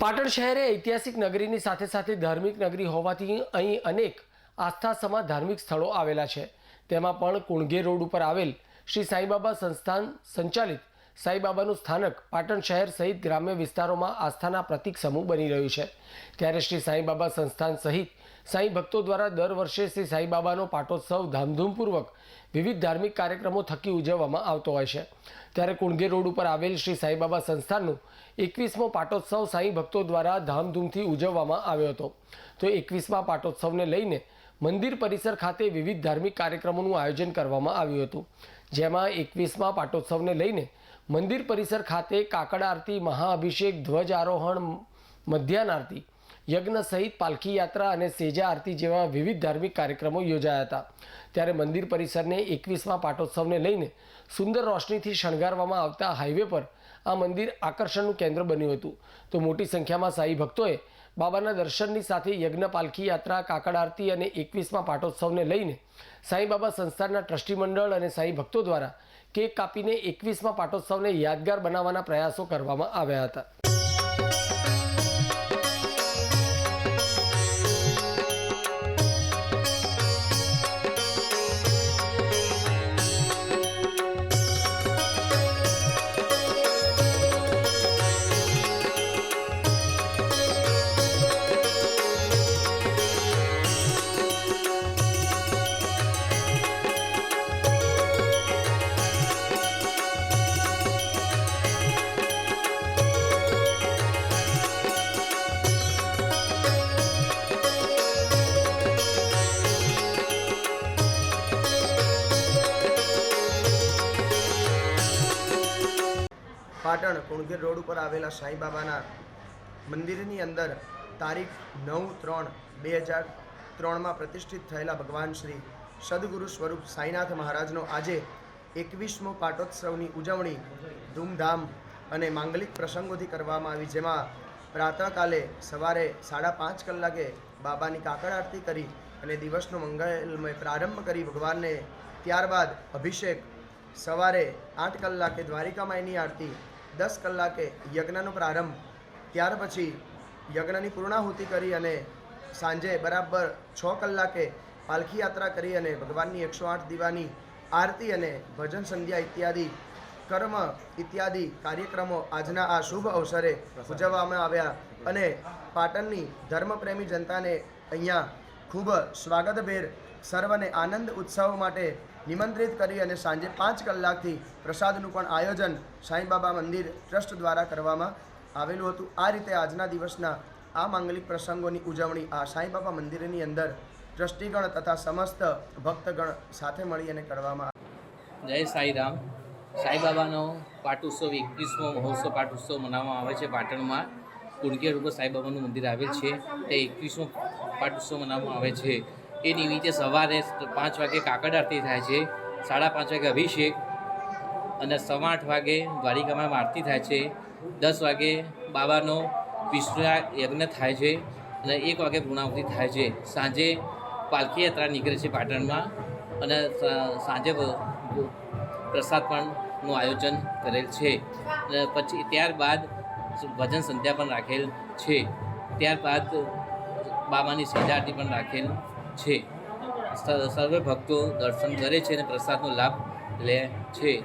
પાટણ શહેર ઐતિહાસિક નગરીની સાથે સાથે ધાર્મિક નગરી હોવાથી અહીં અનેક આસ્થાસમા ધાર્મિક સ્થળો આવેલા છે. તેમાં પણ કુણઘે રોડ ઉપર આવેલ શ્રી સાંઈબાબા સંસ્થાન સંચાલિત સાંઈબાબાનું સ્થાનક પાટણ શહેર સહિત ગ્રામ્ય વિસ્તારોમાં આસ્થાના પ્રતિક સમૂહ બની રહ્યું છે. ત્યારે શ્રી સાંઈબાબા સંસ્થાન સહિત સાંઈ ભક્તો દ્વારા દર વર્ષે શ્રી સાંઈબાબાનો પાટોત્સવ ધામધૂમપૂર્વક વિવિધ ધાર્મિક કાર્યક્રમો થકી ઉજવવામાં આવતો હોય છે. ત્યારે કુણગેર રોડ ઉપર આવેલ શ્રી સાંઈબાબા સંસ્થાનનું એકવીસમો પાટોત્સવ સાંઈ ભક્તો દ્વારા ધામધૂમથી ઉજવવામાં આવ્યો હતો. તો એકવીસમા પાટોત્સવને લઈને મંદિર પરિસર ખાતે વિવિધ ધાર્મિક કાર્યક્રમોનું આયોજન કરવામાં આવ્યું હતું. જેમાં એકવીસમા પાટોત્સવને લઈને મંદિર પરિસર ખાતે કાકડ આરતી, મહાઅભિષેક ધ્વજ આરોહણ મધ્યાહન આરતી યજ્ઞ સહિત પાલખી યાત્રા અને સેજા આરતી જેવા વિવિધ ધાર્મિક કાર્યક્રમો યોજાયા હતા. ત્યારે મંદિર પરિસરને એકવીસમા પાટોત્સવને લઈને સુંદર રોશનીથી શણગારવામાં આવતા હાઈવે પર આ મંદિર આકર્ષણનું કેન્દ્ર બન્યું હતું. તો મોટી સંખ્યામાં સાઈ ભક્તોએ બાબાના દર્શનની સાથે યજ્ઞ પાલખી યાત્રા, કાકડ આરતી અને એકવીસમાં પાટોત્સવને લઈને સાંઈબાબા સંસ્થાના ટ્રસ્ટી મંડળ અને સાંઈ ભક્તો દ્વારા કેક કાપીને એકવીસમાં પાટોત્સવને યાદગાર બનાવવાના પ્રયાસો કરવામાં આવ્યા હતા. પાટણ કુણગીર રોડ ઉપર આવેલા સાંઈબાબાના મંદિરની અંદર તારીખ નવ ત્રણ બે હજાર ત્રણમાં પ્રતિષ્ઠિત થયેલા ભગવાન શ્રી સદગુરુ સ્વરૂપ સાંઈનાથ મહારાજનો આજે એકવીસમો પાટોત્સવની ઉજવણી ધૂમધામ અને માંગલિક પ્રસંગોથી કરવામાં આવી, જેમાં પ્રાતઃકાલે સવારે સાડા પાંચ કલાકે બાબાની કાકડ આરતી કરી અને દિવસનો મંગલમય પ્રારંભ કરી ભગવાનને ત્યારબાદ અભિષેક સવારે આઠ કલાકે દ્વારિકામાઈની આરતી દસ કલાકે યજ્ઞનો પ્રારંભ, ત્યાર પછી યજ્ઞની પૂર્ણાહુતિ કરી અને સાંજે બરાબર છ કલાકે પાલખી યાત્રા કરી અને ભગવાનની એકસો આઠ દીવાની આરતી અને ભજન સંધ્યા ઇત્યાદિ કર્મ ઇત્યાદિ કાર્યક્રમો આજના આ શુભ અવસરે ઉજવવામાં આવ્યા અને પાટણની ધર્મપ્રેમી જનતાને અહીંયા ખૂબ સ્વાગતભેર સર્વને આનંદ ઉત્સવ માટે નિમંત્રિત કરી અને સાંજે પાંચ કલાકથી પ્રસાદનું પણ આયોજન સાંઈબાબા મંદિર ટ્રસ્ટ દ્વારા કરવામાં આવેલું હતું. આ રીતે આજના દિવસના આ માંગલિક પ્રસંગોની ઉજવણી આ સાંઈબાબા મંદિરની અંદર ટ્રસ્ટીગણ તથા સમસ્ત ભક્તગણ સાથે મળી અને કરવામાં જય સાંઈરામ સાંઈબાબાનો પાટોત્સવ એકવીસમો મહોત્સવ પાટોત્સવ મનાવવામાં આવે છે પાટણમાં. કુણકીય રૂપે સાંઈબાબાનું મંદિર આવેલ છે. તે એકવીસમો પાટોત્સવ મનાવવામાં આવે છે. એ નિમિત્તે સવારે પાંચ વાગે કાકડ આરતી થાય છે, સાડા પાંચ વાગે અભિષેક અને સવા આઠ વાગે દ્વારિકામાં આરતી થાય છે, દસ વાગે બાબાનો વિષ્ણુ યજ્ઞ થાય છે અને એક વાગે પૂર્ણાહુતિ થાય છે. સાંજે પાલખી યાત્રા નીકળે છે પાટણમાં અને સાંજે પ્રસાદ પણ પણનું આયોજન કરેલ છે. અને પછી ત્યારબાદ ભજન સંધ્યા પણ રાખેલ છે. ત્યારબાદ બાબાની સીધા આરતી પણ રાખેલ છે. સર્વે ભક્તો દર્શન કરે છે અને પ્રસાદનો લાભ લે છે.